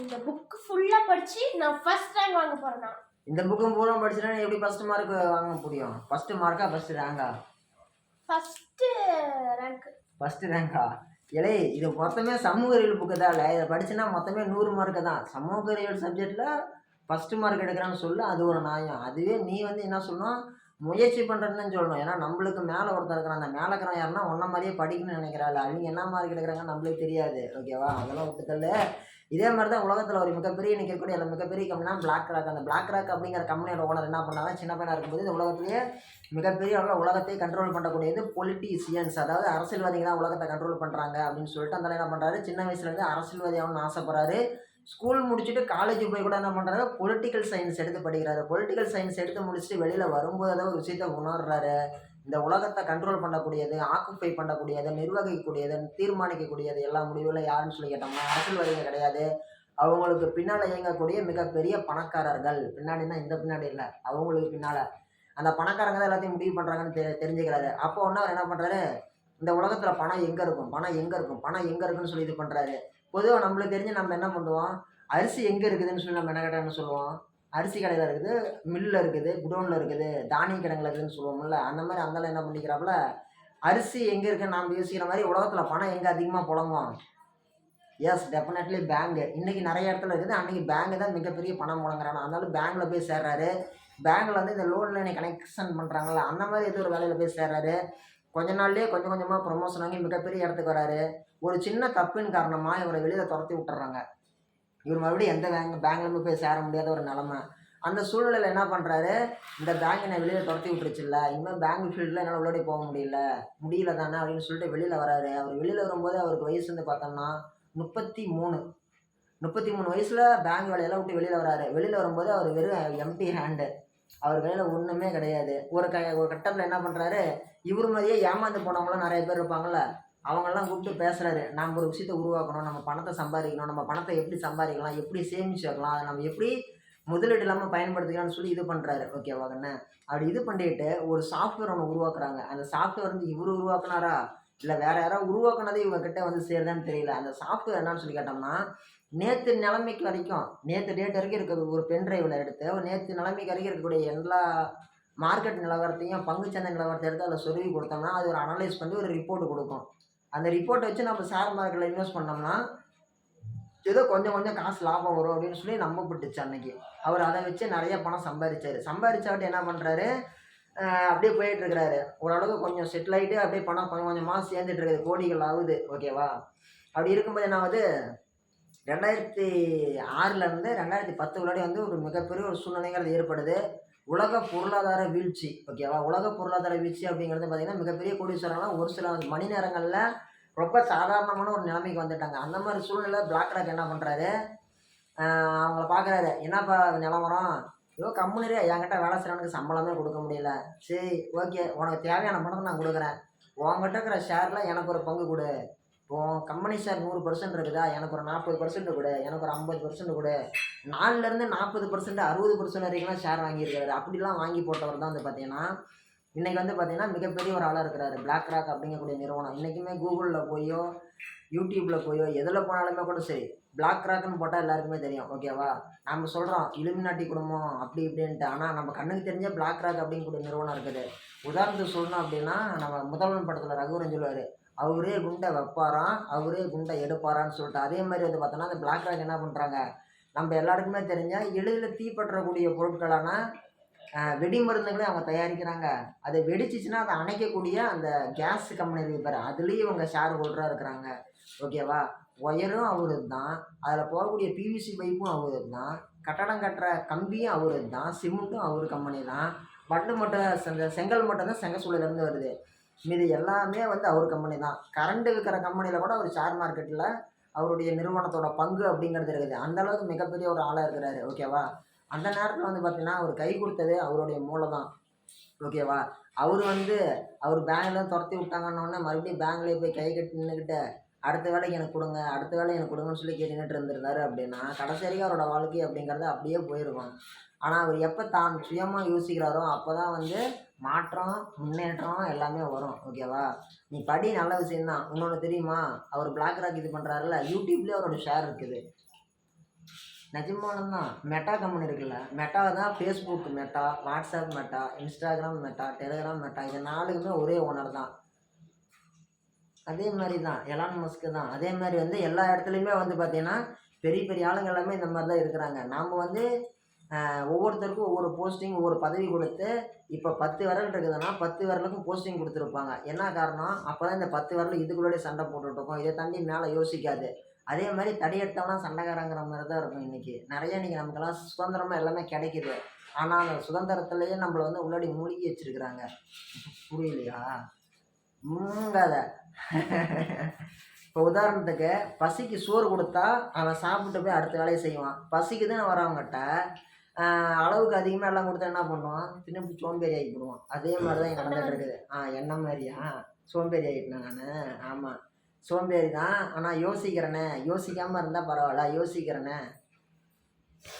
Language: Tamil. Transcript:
இந்த புக் ஃபுல்லா படிச்சு நான் ஃபர்ஸ்ட் ரேங்க் வாங்க போறேன் இந்த புக்கும் பூரா படிச்சுனா எப்படி ஃபர்ஸ்ட் மார்க் வாங்க முடியும்? ஃபர்ஸ்ட் மார்க்கா ஃபர்ஸ்ட் ரேங்கா ஃபர்ஸ்ட் ரேங்க் ஃபர்ஸ்ட் ரேங்கா இலே இது மொத்தமே சமூக அறிவியல் புக்கு தான் இதை படிச்சுன்னா மொத்தமே நூறு மார்க்கு தான். சமூக அறிவியல் சப்ஜெக்டில் ஃபர்ஸ்ட் மார்க் எடுக்கிறான்னு சொல்லு அது ஒரு நியாயம். அதுவே நீ வந்து என்ன சொல்லணும்? முயற்சி பண்ணுறேன்னு சொல்லணும். ஏன்னா நம்மளுக்கு மேலே ஒருத்தர் இருக்கிறான். அந்த மேலே இருக்கிறான் யாருன்னா ஒன்றை மாதிரியே படிக்கணும்னு நினைக்கிறாள். அவங்க என்ன மார்க் எடுக்கிறாங்க நம்மளுக்கு தெரியாது. ஓகேவா அதெல்லாம் விட்டுத்தள்ளு இதே மாதிரி தான் உலகத்தில் ஒரு மிகப்பெரிய நிற்கக்கூடிய மிகப்பெரிய கம்பெனினா பிளாக் ராக் அந்த பிளாக் ராக் அப்படிங்கிற கம்பெனியோட ஓனர் என்ன பண்ணாங்க சின்ன பையனாக இருக்கும்போது இந்த உலகத்திலேயே மிகப்பெரிய அளவில் உலகத்தை கண்ட்ரோல் பண்ணக்கூடியது பொலிட்டீசியன்ஸ் அதாவது அரசியல்வாதிங்க தான் உலகத்தை கண்ட்ரோல் பண்ணுறாங்க அப்படின்னு சொல்லிட்டு அந்த என்ன பண்ணுறாரு சின்ன வயசுலேருந்து அரசியல்வாதி ஆகணும்னு ஆசைப்படுறாரு. ஸ்கூல் முடிச்சுட்டு காலேஜ் போய் கூட என்ன பண்ணுறாரு பொலிட்டிக்கல் சயின்ஸ் எடுத்து படிக்கிறாரு. பொலிட்டிக்கல் சயின்ஸ் எடுத்து முடிச்சுட்டு வெளியில் வரும்போது ஏதாவது ஒரு விஷயத்தை உணர்றாரு. இந்த உலகத்தை கண்ட்ரோல் பண்ணக்கூடியது ஆக்குப்பை பண்ணக்கூடியது நிர்வகிக்கக்கூடியது தீர்மானிக்கக்கூடியது எல்லா முடிவுகளும் யாருன்னு சொல்லி கேட்டோம்னா அரசியல்வாதிகள் கிடையாது. அவங்களுக்கு பின்னால் இயங்கக்கூடிய மிகப்பெரிய பணக்காரர்கள். பின்னாடினா இந்த பின்னாடி இல்லை அவங்களுக்கு பின்னால். அந்த பணக்காரங்க தான் எல்லாத்தையும் முடிவு பண்ணுறாங்கன்னு தெ தெரிஞ்சுக்கிறாரு. அப்போ ஒன்று அவர் என்ன பண்ணுறாரு இந்த உலகத்தில் பணம் எங்கே இருக்கும்? பணம் எங்கே இருக்கும்? பணம் எங்கே இருக்குன்னு சொல்லி இது பண்ணுறாரு பொதுவாக நம்மளுக்கு தெரிஞ்சு நம்ம என்ன பண்ணுவோம்? அரிசி எங்கே இருக்குதுன்னு சொல்லி நம்ம என்ன கேட்டோம்னு சொல்லுவோம்? அரிசி கடையில் இருக்குது மில்லில் இருக்குது குடோனில் இருக்குது தானிய கிடங்கில் இருக்குதுன்னு சொல்லுவோம்ல அந்த மாதிரி அந்தால என்ன பண்ணிக்கிறாப்புல அரிசி எங்கே இருக்குன்னு நாம் யோசிக்கிற மாதிரி உலகத்தில் பணம் எங்கே அதிகமாக புழங்கும் எஸ் டெஃபினெட்லி பேங்க் இன்றைக்கி நிறைய இடத்துல இருக்குது அன்றைக்கி பேங்க் தான் மிகப்பெரிய பணம் புழங்குறாங்க அதனால பேங்க்கில் போய் சேர்றாரு. பேங்க்கில் வந்து இந்த லோன் லைனை கனெக்ஷன் பண்ணுறாங்கல்ல அந்த மாதிரி ஏதோ ஒரு வேலையில் போய் சேர்றாரு. கொஞ்ச நாள்லேயே கொஞ்சம் கொஞ்சமாக ப்ரொமோஷன் வாங்கி மிகப்பெரிய இடத்துக்கு வராரு. ஒரு சின்ன தப்பின் காரணமாக இவரை வெளியில் துரத்தி விட்டுறாங்க. இவர் மறுபடியும் எந்த பேங்க் பேங்க்லேருந்து போய் சேர முடியாத ஒரு நிலமை. அந்த சூழ்நிலையில் என்ன பண்ணுறாரு இந்த பேங்க் என்னை வெளியில் துரத்தி விட்டுருச்சுல்ல. இனிமேல் பேங்க் ஃபீல்டில் என்னால் உள்ளாடி போக முடியல. முடியல தானே அப்படின்னு சொல்லிட்டு வெளியில் வராரு அவர் வெளியில் வரும்போது அவருக்கு வயசு வந்து பார்த்தோம்னா முப்பத்தி மூணு. முப்பத்தி மூணு வயசில் பேங்க் வேலையெல்லாம் விட்டு வெளியில் வராரு வெளியில் வரும்போது அவர் வெறும் எம்டி ஹேண்டு அவர் கையில் ஒன்றுமே கிடையாது. ஒரு க ஒரு கட்டத்தில் என்ன பண்ணுறாரு இவர் மாதிரியே ஏமாந்து போனவங்களாம் நிறைய பேர் இருப்பாங்கள்ல அவங்கெல்லாம் கூப்பிட்டு பேசுகிறாரு நம்ம ஒரு விஷயத்தை உருவாக்கணும் நம்ம பணத்தை சம்பாதிக்கணும் நம்ம பணத்தை எப்படி சம்பாதிக்கலாம் எப்படி சேமிச்சு வைக்கலாம் அதை நம்ம எப்படி முதலீடு இல்லாமல் பயன்படுத்திக்கலாம்னு சொல்லி இது பண்ணுறாரு ஓகேவா அப்படி இது பண்ணிட்டு ஒரு சாஃப்ட்வேர் ஒன்று உருவாக்குறாங்க. அந்த சாஃப்ட்வேர் வந்து இவர் உருவாக்குனாரா? இல்லை வேற யாராவது உருவாக்குனதே இவங்க கிட்டே வந்து சேருதான்னு தெரியல. அந்த சாஃப்ட்வேர் என்னன்னு சொல்லி கேட்டோம்னா நேற்று நிலைமைக்கு வரைக்கும் நேற்று டேட் வரைக்கும் இருக்கிற ஒரு பென் டிரைவில் எடுத்து ஒரு நேற்று நிலைமைக்கு வரைக்கும் இருக்கக்கூடிய எல்லா மார்க்கெட் நிலவரத்தையும் பங்குச்சந்தை நிலவரத்தை எடுத்து அதில் சொருவி கொடுத்தோம்னா அது ஒரு அனலைஸ் பண்ணி ஒரு ரிப்போர்ட் கொடுக்கும். அந்த ரிப்போர்ட்டை வச்சு நம்ம ஷேர் மார்க்கெட்டில் இன்வெஸ்ட் பண்ணோம்னா ஏதோ கொஞ்சம் கொஞ்சம் காசு லாபம் வரும் அப்படின்னு சொல்லி நம்பப்பட்டுச்சு அன்னைக்கு. அவர் அதை வச்சு நிறைய பணம் சம்பாதிச்சார் சம்பாதிச்சாட்டு என்ன பண்ணுறாரு அப்படியே போயிட்டுருக்கிறாரு ஓரளவுக்கு கொஞ்சம் செட்டில் ஆகிட்டு அப்படியே பணம் கொஞ்சம் கொஞ்சமாக சேர்ந்துட்டு இருக்குது. கோடிகள் ஆகுது. ஓகேவா அப்படி இருக்கும்போது என்ன ஆகுது? ரெண்டாயிரத்தி ஆறுலேருந்து ரெண்டாயிரத்தி பத்து வந்து ஒரு மிகப்பெரிய ஒரு சூழ்நிலைங்கிறது ஏற்படுது. உலக பொருளாதார வீழ்ச்சி ஓகேவா உலக பொருளாதார வீழ்ச்சி அப்படிங்கிறது பார்த்திங்கன்னா மிகப்பெரிய கோடீஸ்வரங்களாம் ஒரு சில மணி நேரங்களில் ரொம்ப சாதாரணமான ஒரு நிலைமைக்கு வந்துட்டாங்க. அந்த மாதிரி சூழ்நிலை பிளாக் ராக் என்ன பண்ணுறாரு அவங்கள பார்க்குறாரு என்னப்பா நிலவரம் ஐயோ கம்முனரே. என்கிட்ட வேலை செய்கிறவனுக்கு சம்பளமே கொடுக்க முடியல. சரி ஓகே உனக்கு தேவையான பணத்தை நான் கொடுக்குறேன். உங்ககிட்ட இருக்கிற ஷேரில் எனக்கு ஒரு பங்கு கொடு. இப்போ கம்பெனி ஷேர் நூறு பர்சன்ட் இருக்குதா? எனக்கு ஒரு நாற்பது பர்சன்ட் கூட. எனக்கு ஒரு ஐம்பது பர்சன்ட் கூட. நாலுலேருந்து நாற்பது பர்சன்ட் அறுபது பர்சன்ட் வரைக்கும்லாம் ஷேர் வாங்கியிருக்காரு. அப்படிலாம் வாங்கி போட்டவர் தான் வந்து பார்த்தீங்கன்னா இன்றைக்கி வந்து பார்த்தீங்கன்னா மிகப்பெரிய ஒரு ஆளாக இருக்கிறாரு. பிளாக் ராக் அப்படிங்கக்கூடிய நிறுவனம். இன்றைக்குமே கூகுளில் போயோ யூடியூப்பில் போயோ எதில் போனாலுமே கூட சரி பிளாக் ராக்னு போட்டால் எல்லாருக்குமே தெரியும். ஓகேவா நம்ம சொல்கிறோம் இலுமினாட்டி குடும்பம் அப்படி இப்படின்ட்டு. ஆனால் நம்ம கண்ணுக்கு தெரிஞ்ச பிளாக் ராக் அப்படிங்கக்கூடிய நிறுவனம் இருக்குது. உதாரணத்துக்கு சொல்லணும் அப்படின்னா நம்ம முதல்வன் படத்தில் ரகுவரன் சொல்லுவார் அவரே குண்டை வைப்பாராம் அவரே குண்டை எடுப்பாரான்னு சொல்லிட்டு. அதே மாதிரி வந்து பார்த்தோன்னா அந்த பிளாக் ராக் என்ன பண்ணுறாங்க நம்ம எல்லாருக்குமே தெரிஞ்ச எளிதில் தீப்பற்றக்கூடிய பொருட்களான வெடி மருந்துகளை அவங்க தயாரிக்கிறாங்க. அது வெடிச்சிச்சுன்னா அதை அணைக்கக்கூடிய அந்த கேஸ் கம்பெனி இருக்கு பாரு அதுலேயும் இவங்க ஷேர் ஹோல்டராக இருக்கிறாங்க. ஓகேவா ஒயரும் அவரு தான் அதில் போகக்கூடிய பிவிசி பைப்பும் அவரு தான் கட்டடம் கட்டுற கம்பியும் அவரு தான் சிமெண்ட்டும் அவர் கம்பெனி தான். மட்டு மட்டும் செங்கல் மட்டும் தான் செங்கசூளையிலேருந்து வருது. மீது எல்லாமே வந்து அவர் கம்பெனி தான். கரண்ட் விற்கிற கம்பெனியில் கூட அவர் ஷேர் மார்க்கெட்டில் அவருடைய நிறுவனத்தோட பங்கு அப்படிங்கிறது இருக்குது. அந்த அளவுக்கு மிகப்பெரிய ஒரு ஆளாக இருக்கிறாரு. ஓகேவா அந்த நேரத்தில் வந்து பார்த்தீங்கன்னா அவர் கை கொடுத்தது அவருடைய மூளை தான் ஓகேவா அவர் வந்து அவர் பேங்கில் துரத்தி விட்டாங்கன்னொடனே மறுபடியும் பேங்க்லேயே போய் கை கட்டி நின்றுக்கிட்டு அடுத்த வேலைக்கு எனக்கு கொடுங்க அடுத்த வேலை எனக்கு கொடுங்கன்னு சொல்லி கேட்டுக்கிட்டு இருந்திருந்தாரு அப்படின்னா கடைசி வரைக்கும் அவரோட வாழ்க்கை அப்படிங்கிறது அப்படியே போயிருக்கும். ஆனால் அவர் எப்போ தான் சுயமாக யோசிக்கிறாரோ அப்போ தான் வந்து மாற்றம் முன்னேற்றம் எல்லாமே வரும் ஓகேவா நீ படி நல்ல விஷயம்தான். இன்னொன்று தெரியுமா? அவர் பிளாக் ராக் இது பண்ணுறாருல யூடியூப்லேயே அவரோட ஷேர் இருக்குது. நிஜமானம் தான் மெட்டா கம்பெனி இருக்குல்ல மெட்டா தான் Facebook Meta WhatsApp Meta Instagram Meta Telegram Meta இது நாலுக்குமே ஒரே ஓனர் தான். அதே மாதிரி தான் எலான் மஸ்க்கு தான். அதே மாதிரி வந்து எல்லா இடத்துலையுமே வந்து பார்த்தீங்கன்னா பெரிய பெரிய ஆளுங்க எல்லாமே இந்த மாதிரி தான் இருக்கிறாங்க. நாம் வந்து ஒவ்வொருத்தருக்கும் ஒவ்வொரு போஸ்டிங் ஒவ்வொரு பதவி கொடுத்து இப்போ பத்து விரல் இருக்குதுன்னா பத்து விரலுக்கும் போஸ்டிங் கொடுத்துருப்பாங்க. என்ன காரணம்? அப்போ தான் இந்த பத்து விரல் இதுக்குள்ளே சண்டை போட்டுட்டு இருக்கோம். இதை தாண்டி மேலே யோசிக்காது. அதே மாதிரி தடியெடுத்தவனா சண்டைக்காரங்கிற மாதிரி தான் இருக்கும் இன்றைக்கி நிறைய இன்றைக்கி நமக்கெல்லாம் சுதந்திரமாக எல்லாமே கிடைக்குது. ஆனால் அந்த சுதந்திரத்துலேயே நம்மளை வந்து உள்ளாடி மூழ்கி வச்சிருக்கிறாங்க. புரியலையா? மூங்காத இப்போ உதாரணத்துக்கு பசிக்கு சோறு கொடுத்தா அவன் சாப்பிட்டு போய் அடுத்த வேலையை செய்வான். பசிக்குதுன்னு வரவங்ககிட்ட அளவுக்கு அதிகமாக எல்லாம் கொடுத்தா என்ன பண்ணுவான்? திரும்பி சோம்பேறி ஆகிடுவான் அதே மாதிரி தான் நடந்துட்டு இருக்குது. ஆ என்ன மாதிரியா? சோம்பேறி ஆகிட்டேன் நான். ஆமாம் சோம்பேறி தான் ஆனால் யோசிக்கிறேனே. யோசிக்காமல் இருந்தால் பரவாயில்ல. யோசிக்கிறேனே.